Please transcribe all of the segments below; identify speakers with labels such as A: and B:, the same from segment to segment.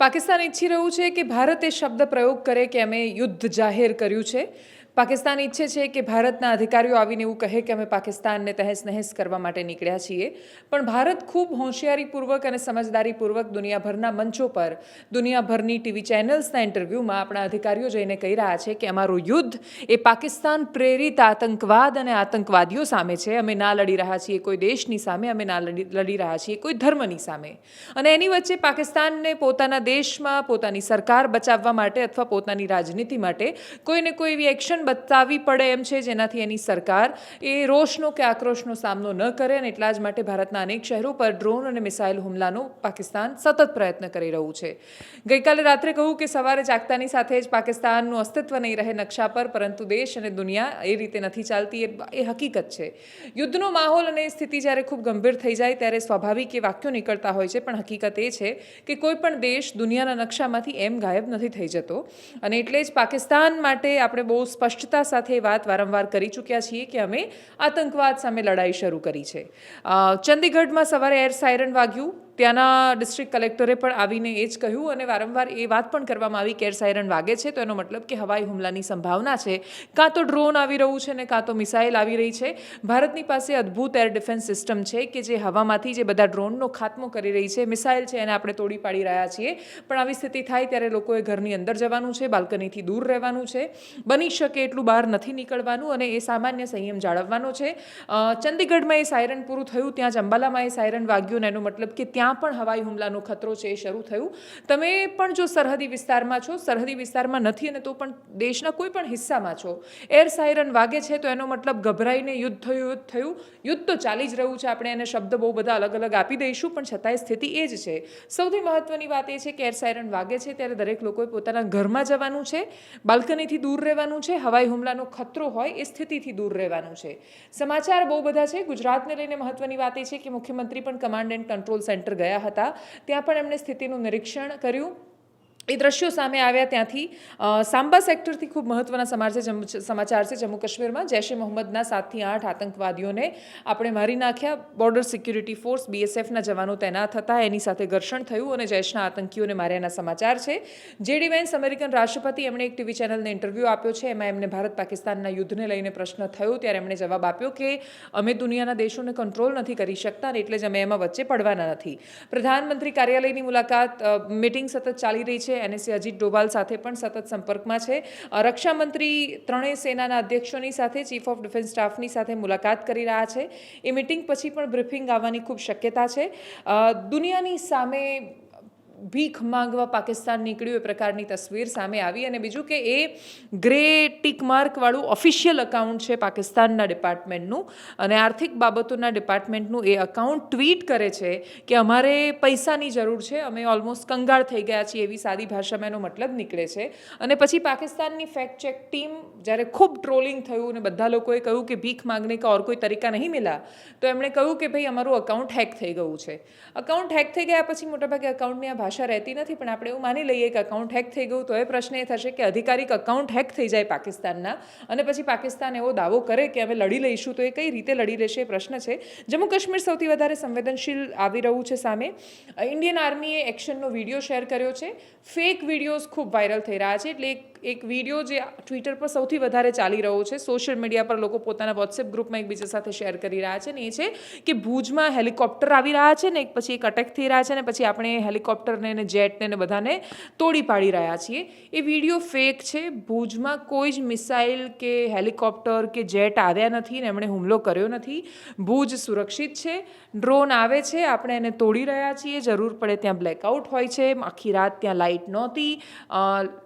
A: પાકિસ્તાન ઈચ્છી રહ્યું છે કે ભારત એ શબ્દ પ્રયોગ કરે કે અમે યુદ્ધ જાહેર કર્યું છે. પાકિસ્તાન ઈચ્છે છે કે ભારતના અધિકારીઓ આવીને એવું કહે કે અમે પાકિસ્તાનને તહેસ નહેસ કરવા માટે નીકળ્યા છીએ. પણ ભારત ખૂબ હોશિયારીપૂર્વક અને સમજદારીપૂર્વક દુનિયાભરના મંચો પર, દુનિયાભરની ટીવી ચેનલ્સના ઇન્ટરવ્યૂમાં આપણા અધિકારીઓ જઈને કહી રહ્યા છે કે અમારું યુદ્ધ એ પાકિસ્તાન પ્રેરિત આતંકવાદ અને આતંકવાદીઓ સામે છે. અમે ના લડી રહ્યા છીએ કોઈ દેશની સામે, અમે ના લડી રહ્યા છીએ કોઈ ધર્મની સામે. અને એની વચ્ચે પાકિસ્તાનને પોતાના દેશમાં, પોતાની સરકાર બચાવવા માટે અથવા પોતાની રાજનીતિ માટે કોઈને કોઈ એવી એક્શન બતાવવી પડે એમ છે જેનાથી એની સરકાર એ રોષનો કે આક્રોશનો સામનો ન કરે અને એટલા જ માટે ભારતના અનેક શહેરો પર ડ્રોન અને મિસાઇલ હુમલાનો પાકિસ્તાન સતત પ્રયત્ન કરી રહ્યું છે. ગઈકાલે રાત્રે કહું કે સવારે જાગતાની સાથે જ પાકિસ્તાનનું અસ્તિત્વ નહીં રહે નકશા પર, પરંતુ દેશ અને દુનિયા એ રીતે નથી ચાલતી એ હકીકત છે. યુદ્ધનો માહોલ અને સ્થિતિ જ્યારે ખૂબ ગંભીર થઈ જાય ત્યારે સ્વાભાવિક એ વાક્યો નીકળતા હોય છે, પણ હકીકત એ છે કે કોઈ પણ દેશ દુનિયાના નકશામાંથી એમ ગાયબ નથી થઈ જતો. અને એટલે જ પાકિસ્તાન માટે આપણે બહુ સ્પષ્ટતા સાથે વાત વારંવાર કરી ચૂક્યા છીએ કે અમે આતંકવાદ સામે લડાઈ શરૂ કરી છે. ચંદીગઢમાં સવારે એર સાયરન વાગ્યું. ત્યાંના ડિસ્ટ્રિક્ટ કલેક્ટરે પણ આવીને એ જ કહ્યું અને વારંવાર એ વાત પણ કરવામાં આવી કે એર સાયરન વાગે છે. તો એનો મતલબ કે હવાઈ હુમલાની સંભાવના છે. કાં તો ડ્રોન આવી રહ્યું છે ને કાં તો મિસાઇલ આવી રહી છે. ભારતની પાસે અદ્ભુત એર ડિફેન્સ સિસ્ટમ છે કે જે હવામાંથી જે બધા ડ્રોનનો ખાત્મો કરી રહી છે. મિસાઇલ છે એને આપણે તોડી પાડી રહ્યા છીએ. પણ આવી સ્થિતિ થાય ત્યારે લોકોએ ઘરની અંદર જવાનું છે, બાલ્કનીથી દૂર રહેવાનું છે. બની શકે એટલું બહાર નથી નીકળવાનું અને એ સામાન્ય સંયમ જાળવવાનો છે. ચંદીગઢમાં એ સાયરન પૂરું થયું, ત્યાં જ અંબાલામાં એ સાયરન વાગ્યું ને એનો મતલબ કે ત્યાં પણ હવાઈ હુમલાનો ખતરો છે એ શરૂ થયું. તમે પણ જો સરહદી વિસ્તારમાં છો, સરહદી વિસ્તારમાં નથી અને તો પણ દેશના કોઈ પણ હિસ્સામાં છો, એર સાયરન વાગે છે તો એનો મતલબ ગભરાઈને યુદ્ધ થયું યુદ્ધ થયું. યુદ્ધ તો ચાલી જ રહ્યું છે, આપણે એને શબ્દ બહુ બધા અલગ અલગ આપી દઈશું, પણ છતાંય સ્થિતિ એ જ છે. સૌથી મહત્વની વાત એ છે કે એર સાયરન વાગે છે ત્યારે દરેક લોકોએ પોતાના ઘરમાં જવાનું છે, બાલ્કનીથી દૂર રહેવાનું છે, હવાઈ હુમલાનો ખતરો હોય એ સ્થિતિથી દૂર રહેવાનું છે. સમાચાર બહુ બધા છે. ગુજરાતને લઈને મહત્વની વાત એ છે કે મુખ્યમંત્રી પણ કમાન્ડ એન્ડ કંટ્રોલ સેન્ટર ગયા હતા. ત્યાં પણ એમણે સ્થિતિનું નિરીક્ષણ કર્યું. એ દ્રશ્યો સામે આવ્યા ત્યાંથી સાંબા સેક્ટરથી ખૂબ મહત્ત્વના સમાચાર છે સમાચાર છે જમ્મુ કાશ્મીરમાં. જૈશ એ મોહમ્મદના સાતથી આઠ આતંકવાદીઓને આપણે મારી નાખ્યા. બોર્ડર સિક્યુરિટી ફોર્સ બીએસએફના જવાનો તૈનાત હતા. એની સાથે ઘર્ષણ થયું અને જૈશના આતંકીઓને માર્યાના સમાચાર છે. જેડી વેન્સ અમેરિકન રાષ્ટ્રપતિ, એમણે એક ટીવી ચેનલને ઇન્ટરવ્યૂ આપ્યો છે. એમાં એમને ભારત પાકિસ્તાનના યુદ્ધને લઈને પ્રશ્ન થયો. ત્યારે એમણે જવાબ આપ્યો કે, અમે દુનિયાના દેશોને કંટ્રોલ નથી કરી શકતા અને એટલે જ અમે એમાં વચ્ચે પડવાના નથી. પ્રધાનમંત્રી કાર્યાલયની મુલાકાત મિટિંગ સતત ચાલી રહી છે. એનએસએ અજીત ડોભાલ સાથે પણ સતત સંપર્કમાં છે. રક્ષામંત્રી ત્રણેય સેનાના અધ્યક્ષોની સાથે, ચીફ ઓફ ડિફેન્સ સ્ટાફની સાથે મુલાકાત કરી રહ્યા છે. એ મિટિંગ પછી પણ બ્રીફિંગ આવવાની ખૂબ શક્યતા છે. દુનિયાની સામે ભીખ માંગવા પાકિસ્તાન નીકળ્યું એ પ્રકારની તસવીર સામે આવી અને બીજું કે એ ગ્રે ટીક માર્કવાળું ઓફિશિયલ અકાઉન્ટ છે પાકિસ્તાનના ડિપાર્ટમેન્ટનું અને આર્થિક બાબતોના ડિપાર્ટમેન્ટનું એ અકાઉન્ટ ટ્વીટ કરે છે કે અમારે પૈસાની જરૂર છે, અમે ઓલમોસ્ટ કંગાળ થઈ ગયા છીએ એવી સાદી ભાષામાં એનો મતલબ નીકળે છે. અને પછી પાકિસ્તાનની ફેક્ટ ચેક ટીમ જ્યારે ખૂબ ટ્રોલિંગ થયું અને બધા લોકોએ કહ્યું કે ભીખ માંગને કા ઓર કોઈ તરીકા નહીં મિલા, તો એમણે કહ્યું કે ભાઈ, અમારું અકાઉન્ટ હેક થઈ ગયું છે. અકાઉન્ટ હેક થઈ ગયા પછી મોટાભાગે અકાઉન્ટની આ ભાષા રહેતી નથી, પણ આપણે એવું માની લઈએ કે અકાઉન્ટ હેક થઈ ગયું તો એ પ્રશ્ન એ થશે કે અધિકારિક અકાઉન્ટ હેક થઈ જાય પાકિસ્તાનના. અને પછી પાકિસ્તાન એવો દાવો કરે કે અમે લડી લઈશું, તો એ કઈ રીતે લડી લેશે એ પ્રશ્ન છે. જમ્મુ કાશ્મીર સૌથી વધારે સંવેદનશીલ આવી રહ્યું છે સામે. ઇન્ડિયન આર્મીએ એક્શનનો વીડિયો શેર કર્યો છે. ફેક વિડીયોઝ ખૂબ વાયરલ થઈ રહ્યા છે, એટલે એક એક વીડિયો જે ટ્વિટર પર સૌથી વધારે ચાલી રહ્યો છે સોશિયલ મીડિયા પર લોકો પોતાના વોટ્સએપ ગ્રુપમાં એકબીજા સાથે શેર કરી રહ્યા છે. ને એ છે કે ભુજમાં હેલિકોપ્ટર આવી રહ્યા છે ને એક પછી એક અટેક થઈ રહ્યા છે ને પછી આપણે એ હેલિકોપ્ટરને ને જેટને ને બધાને તોડી પાડી રહ્યા છીએ. એ વીડિયો ફેક છે. ભુજમાં કોઈ જ મિસાઇલ કે હેલિકોપ્ટર કે જેટ આવ્યા નથી ને એમણે હુમલો કર્યો નથી. ભુજ સુરક્ષિત છે. ડ્રોન આવે છે. આપણે એને તોડી રહ્યા છીએ. જરૂર પડે ત્યાં બ્લેકઆઉટ હોય છે. આખી રાત ત્યાં લાઇટ નહોતી.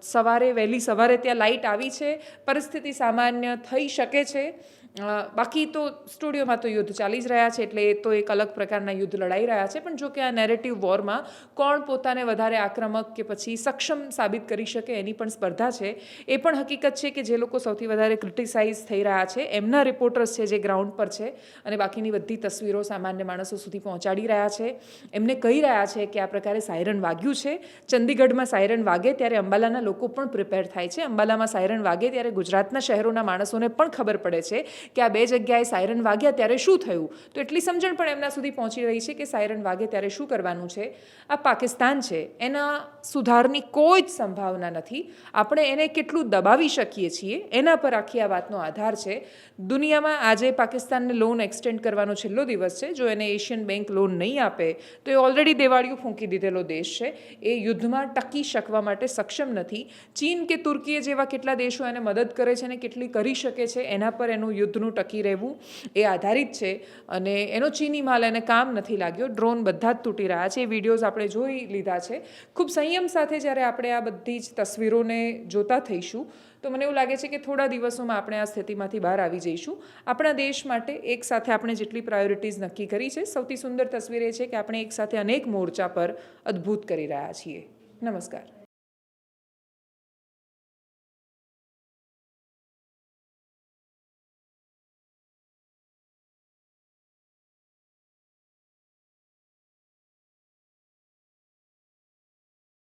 A: સવારે, વહેલી સવારે ત્યાં લાઇટ આવી છે. પરિસ્થિતિ સામાન્ય થઈ શકે છે. બાકી તો સ્ટુડિયોમાં તો યુદ્ધ ચાલી જ રહ્યા છે એટલે એ તો એક અલગ પ્રકારના યુદ્ધ લડાઈ રહ્યા છે. પણ જો કે આ નેરેટિવ વોરમાં કોણ પોતાને વધારે આક્રમક કે પછી સક્ષમ સાબિત કરી શકે એની પણ સ્પર્ધા છે. એ પણ હકીકત છે કે જે લોકો સૌથી વધારે ક્રિટિસાઇઝ થઈ રહ્યા છે, એમના રિપોર્ટર્સ છે જે ગ્રાઉન્ડ પર છે અને બાકીની બધી તસવીરો સામાન્ય માણસો સુધી પહોંચાડી રહ્યા છે. એમને કહી રહ્યા છે કે આ પ્રકારે સાયરન વાગ્યું છે. ચંદીગઢમાં સાયરન વાગે ત્યારે અંબાલાના લોકો પણ પ્રિપેર થાય છે. અંબાલામાં સાયરન વાગે ત્યારે ગુજરાતના શહેરોના માણસોને પણ ખબર પડે છે કે આ બે જગ્યાએ સાયરન વાગ્યા ત્યારે શું થયું? તો એટલી સમજણ પણ એમના સુધી પહોંચી રહી છે કે સાયરન વાગે ત્યારે શું કરવાનું છે? આ પાકિસ્તાન છે. એના સુધારની કોઈ જ સંભાવના નથી. આપણે એને કેટલું દબાવી શકીએ છીએ? એના પર આખી આ વાતનો આધાર છે. દુનિયામાં આજે પાકિસ્તાનને લોન એક્સટેન્ડ કરવાનો છેલ્લો દિવસ છે. જો એને એશિયન બેંક લોન નહીં આપે, તો એ ઓલરેડી દેવાળિયું ફૂંકી દીધેલો દેશ છે. એ યુદ્ધમાં ટકી શકવા માટે સક્ષમ નથી. ચીન કે તુર્કીએ જેવા કેટલા દેશો એને મદદ કરે છે અને કેટલી કરી શકે છે, એના પર એનું યુદ્ધનું ટકી રહેવું એ આધારિત છે અને એનો ચીની માલ એને કામ નથી લાગ્યો. ડ્રોન બધા જ તૂટી રહ્યા છે. એ વિડીયોઝ આપણે જોઈ લીધા છે. ખૂબ સંયમ સાથે જ્યારે આપણે આ બધી જ તસવીરોને જોતા થઈશું, તો મને એવું લાગે છે કે થોડા દિવસોમાં આપણે આ સ્થિતિમાંથી બહાર આવી જઈશું. આપણા દેશ માટે એક સાથે આપણે જેટલી પ્રાયોરિટીઝ નક્કી કરી છે, સૌથી સુંદર તસવીર એ છે કે આપણે એક સાથે અનેક મોરચા પર અદ્ભુત કરી રહ્યા છીએ. નમસ્કાર.